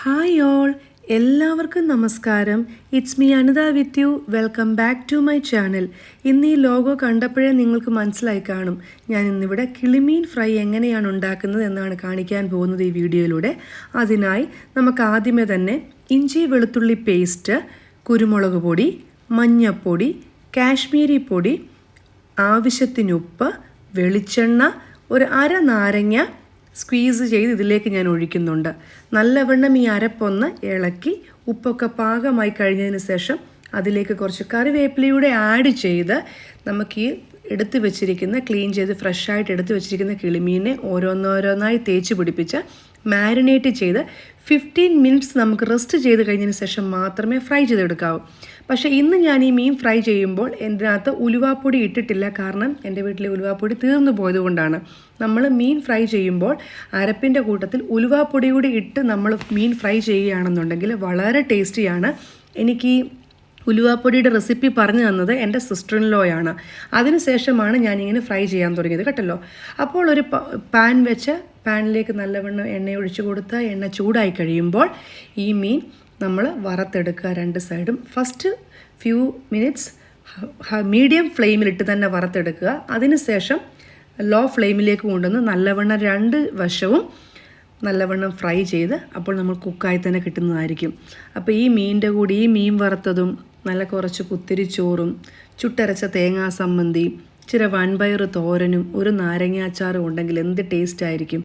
Hi all. എല്ലാവർക്കും നമസ്കാരം. It's me Anitha with you welcome back to my channel ഇന്ന് ഈ ലോഗോ കണ്ടപ്പോഴേ നിങ്ങൾക്ക് മനസ്സിലായി കാണും. ഞാൻ ഇന്നിവിടെ കിളിമീൻ ഫ്രൈ എങ്ങനെയാണ് ഉണ്ടാക്കുന്നത് എന്നാണ് കാണിക്കാൻ പോകുന്നത് ഈ വീഡിയോയിലൂടെ. അതിനായി നമുക്ക് ആദ്യമേ തന്നെ ഇഞ്ചി വെളുത്തുള്ളി പേസ്റ്റ് കുരുമുളക് പൊടി മഞ്ഞപ്പൊടി കാശ്മീരി പൊടി ആവശ്യത്തിന് ഉപ്പ് വെളിച്ചെണ്ണ ഒരു അര നാരങ്ങ സ്ക്വീസ് ചെയ്ത് ഇതിലേക്ക് ഞാൻ ഒഴിക്കുന്നുണ്ട്. നല്ലവണ്ണം ഈ അരപ്പൊന്ന് ഇളക്കി ഉപ്പൊക്കെ പാകമായി കഴിഞ്ഞതിന് ശേഷം അതിലേക്ക് കുറച്ച് കറിവേപ്പിലയുടെ ആഡ് ചെയ്ത് നമുക്ക് ഈ എടുത്ത് വെച്ചിരിക്കുന്ന ക്ലീൻ ചെയ്ത് ഫ്രഷായിട്ട് എടുത്ത് വെച്ചിരിക്കുന്ന കിളിമീനെ ഓരോന്നോരോന്നായി തേച്ച് പിടിപ്പിച്ച് മാരിനേറ്റ് ചെയ്ത് ഫിഫ്റ്റീൻ മിനിറ്റ്സ് നമുക്ക് റെസ്റ്റ് ചെയ്ത് കഴിഞ്ഞതിന് ശേഷം മാത്രമേ ഫ്രൈ ചെയ്തെടുക്കാവൂ. പക്ഷേ ഇന്ന് ഞാൻ ഈ മീൻ ഫ്രൈ ചെയ്യുമ്പോൾ എന്റെ ഉലുവാപ്പൊടി ഇട്ടിട്ടില്ല. കാരണം എന്റെ വീട്ടിലെ ഉലുവാപ്പൊടി തീർന്നു പോയതുകൊണ്ടാണ് നമ്മൾ മീൻ ഫ്രൈ ചെയ്യുമ്പോൾ അരപ്പിന്റെ കൂട്ടത്തിൽ ഉലുവാപ്പൊടി കൂടി ഇട്ട് നമ്മൾ മീൻ ഫ്രൈ ചെയ്യുകയാണെന്നുണ്ടെങ്കിൽ വളരെ ടേസ്റ്റിയാണ്. എനിക്ക് ഉലുവാപ്പൊടിയുടെ റെസിപ്പി പറഞ്ഞു തന്നത് എന്റെ സിസ്റ്റർ ഇൻ ലോയാണ് അതിനുശേഷമാണ് ഞാനിങ്ങനെ ഫ്രൈ ചെയ്യാൻ തുടങ്ങിയത്. കേട്ടല്ലോ? അപ്പോൾ ഒരു പാൻ വെച്ച് പാനിലേക്ക് നല്ലവണ്ണം എണ്ണ ഒഴിച്ചു കൊടുത്ത് എണ്ണ ചൂടായി കഴിയുമ്പോൾ ഈ മീൻ നമ്മൾ വറുത്തെടുക്കുക രണ്ട് സൈഡും. ഫസ്റ്റ് ഫ്യൂ മിനിറ്റ്സ് മീഡിയം ഫ്ലെയിമിലിട്ട് തന്നെ വറുത്തെടുക്കുക. അതിനുശേഷം ലോ ഫ്ലെയിമിലേക്ക് കൊണ്ടുവന്ന് നല്ലവണ്ണം രണ്ട് വശവും നല്ലവണ്ണം ഫ്രൈ ചെയ്ത് അപ്പോൾ നമ്മൾ കുക്കായി തന്നെ കിട്ടുന്നതായിരിക്കും. അപ്പോൾ ഈ മീനിന്റെ കൂടി ഈ മീൻ വറുത്തതും നല്ല കുറച്ച് കുത്തിരിച്ചോറും ചുട്ടരച്ച തേങ്ങാ സമ്മന്തി ഇച്ചിരി വൻപയർ തോരനും ഒരു നാരങ്ങാച്ചാറും ഉണ്ടെങ്കിൽ എന്ത് ടേസ്റ്റ് ആയിരിക്കും?